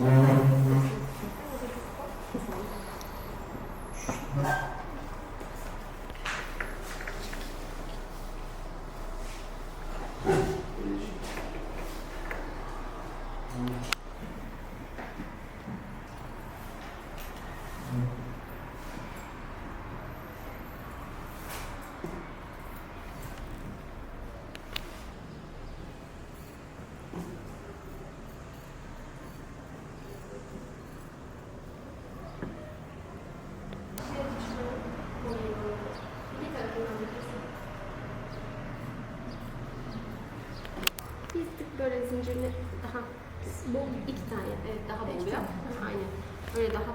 А? Zincirli daha bol iki tane evet daha bol oluyor. Aynen. Böyle daha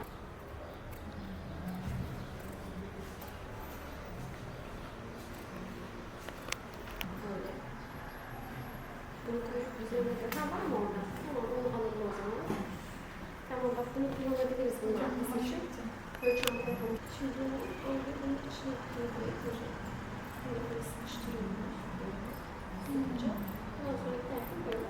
Böyle. Bunu koyup üzerine ha var mı orada? Tamam onu alalım o zaman. Tamam bak bunu kullanabiliriz bunu için. Böyle çanta yapalım. Şimdi bunu orada bunun içine koyuyoruz. Böyle sıkıştırıyoruz. Zincir. Ondan sonra giderken böyle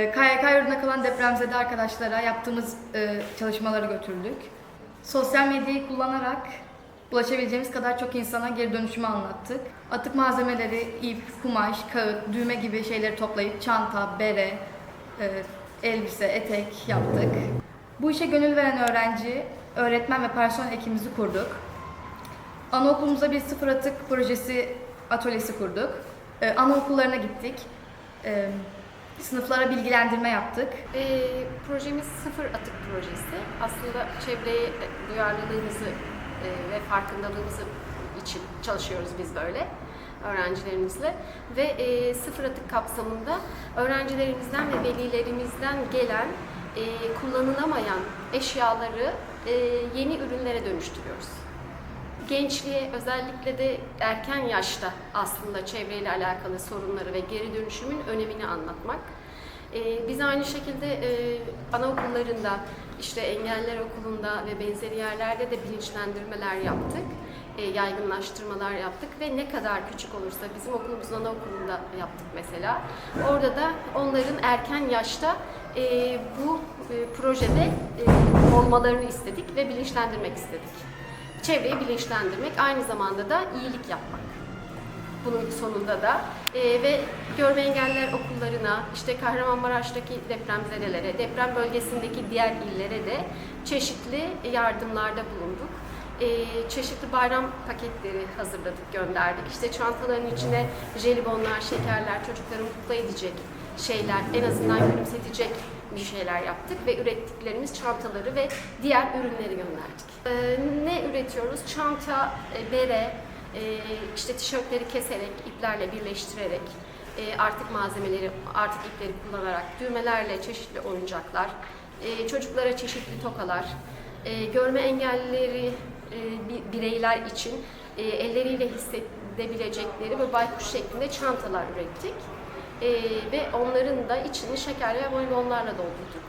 KYK E, yurduna kalan depremzede arkadaşlara yaptığımız e, çalışmaları götürdük. Sosyal medyayı kullanarak ulaşabileceğimiz kadar çok insana geri dönüşümü anlattık. Atık malzemeleri, ip, kumaş, kağıt, düğme gibi şeyleri toplayıp çanta, bere, e, elbise, etek yaptık. Bu işe gönül veren öğrenci, öğretmen ve personel ekibimizi kurduk. Anaokulumuza bir sıfır atık projesi atölyesi kurduk. Ee, anaokullarına gittik. Sınıflara bilgilendirme yaptık. Ee, projemiz sıfır atık projesi. Aslında çevreye duyarlılığımızı e, ve farkındalığımızı için çalışıyoruz biz böyle öğrencilerimizle ve e, sıfır atık kapsamında öğrencilerimizden ve velilerimizden gelen e, kullanılamayan eşyaları e, yeni ürünlere dönüştürüyoruz. Gençliğe özellikle de erken yaşta aslında çevreyle alakalı sorunları ve geri dönüşümün önemini anlatmak. Ee, biz aynı şekilde e, anaokullarında, işte engeller okulunda ve benzeri yerlerde de bilinçlendirmeler yaptık. E, yaygınlaştırmalar yaptık ve ne kadar küçük olursa bizim okulumuzun anaokulunda yaptık mesela. Orada da onların erken yaşta e, bu e, projede olmalarını istedik ve bilinçlendirmek istedik çevreyi bilinçlendirmek, aynı zamanda da iyilik yapmak. Bunun sonunda da e, ve görme engelliler okullarına, işte Kahramanmaraş'taki depremzedelere, deprem bölgesindeki diğer illere de çeşitli yardımlarda bulunduk. E, çeşitli bayram paketleri hazırladık, gönderdik. İşte çantaların içine jelibonlar, şekerler, çocukları mutlu edecek şeyler, en azından gülümsetecek bir şeyler yaptık ve ürettiklerimiz çantaları ve diğer ürünleri gönderdik. Ee, ne üretiyoruz? Çanta, e, bere, e, işte tişörtleri keserek, iplerle birleştirerek, e, artık malzemeleri, artık ipleri kullanarak, düğmelerle çeşitli oyuncaklar, e, çocuklara çeşitli tokalar, e, görme engellileri e, bi- bireyler için e, elleriyle hissedebilecekleri ve baykuş şeklinde çantalar ürettik. Ee, ve onların da içini şeker ve bonibonlarla doldurduk.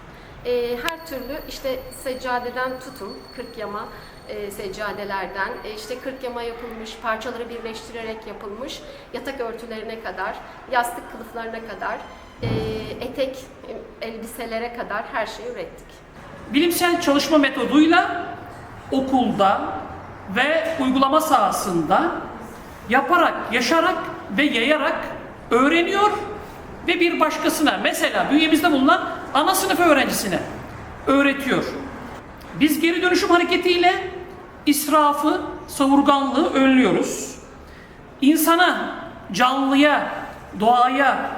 Ee, her türlü işte seccadeden tutun, 40 yama e, seccadelerden, e, işte 40 yama yapılmış, parçaları birleştirerek yapılmış yatak örtülerine kadar, yastık kılıflarına kadar, e, etek e, elbiselere kadar her şeyi ürettik. bilimsel çalışma metoduyla okulda ve uygulama sahasında yaparak, yaşarak ve yayarak öğreniyor ve bir başkasına mesela bünyemizde bulunan ana sınıf öğrencisine öğretiyor. Biz geri dönüşüm hareketiyle israfı, savurganlığı önlüyoruz. İnsana, canlıya, doğaya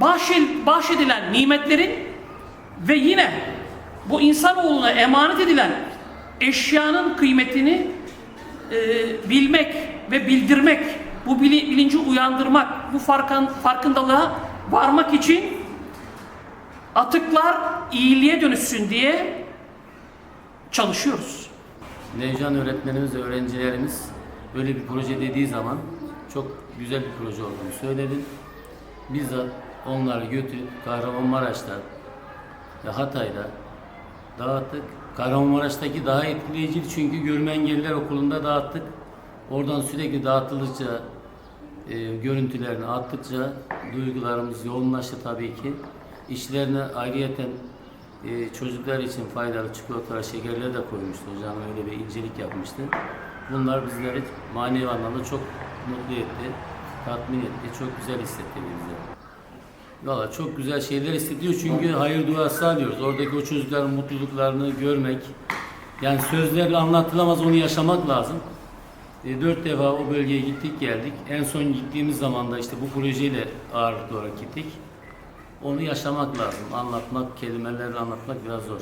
bahşed- bahşedilen nimetlerin ve yine bu insanoğluna emanet edilen eşyanın kıymetini e, bilmek ve bildirmek, bu bili- bilinci uyandırmak, bu farkın, farkındalığa varmak için Atıklar iyiliğe dönüşsün diye çalışıyoruz. Nevcan öğretmenimiz ve öğrencilerimiz böyle bir proje dediği zaman çok güzel bir proje olduğunu söyledi. Bizzat onları götürüp Kahramanmaraş'ta ve Hatay'da dağıttık. Kahramanmaraş'taki daha etkileyiciydi çünkü görme engelliler okulunda dağıttık. Oradan sürekli dağıtıldıkça, e, görüntülerini attıkça duygularımız yoğunlaştı tabii ki. İşlerine ayrıyeten e, çocuklar için faydalı çikolatalar, şekerler de koymuştu hocam öyle bir incelik yapmıştı. Bunlar bizleri manevi anlamda çok mutlu etti, tatmin etti, çok güzel hissettirdi bize. Valla çok güzel şeyler hissediyor çünkü hayır duası alıyoruz. Oradaki o çocukların mutluluklarını görmek, yani sözlerle anlatılamaz onu yaşamak lazım. E, dört defa o bölgeye gittik geldik. En son gittiğimiz zaman da işte bu projeyle ağırlıklı olarak gittik. Onu yaşamak lazım. Anlatmak, kelimelerle anlatmak biraz zor.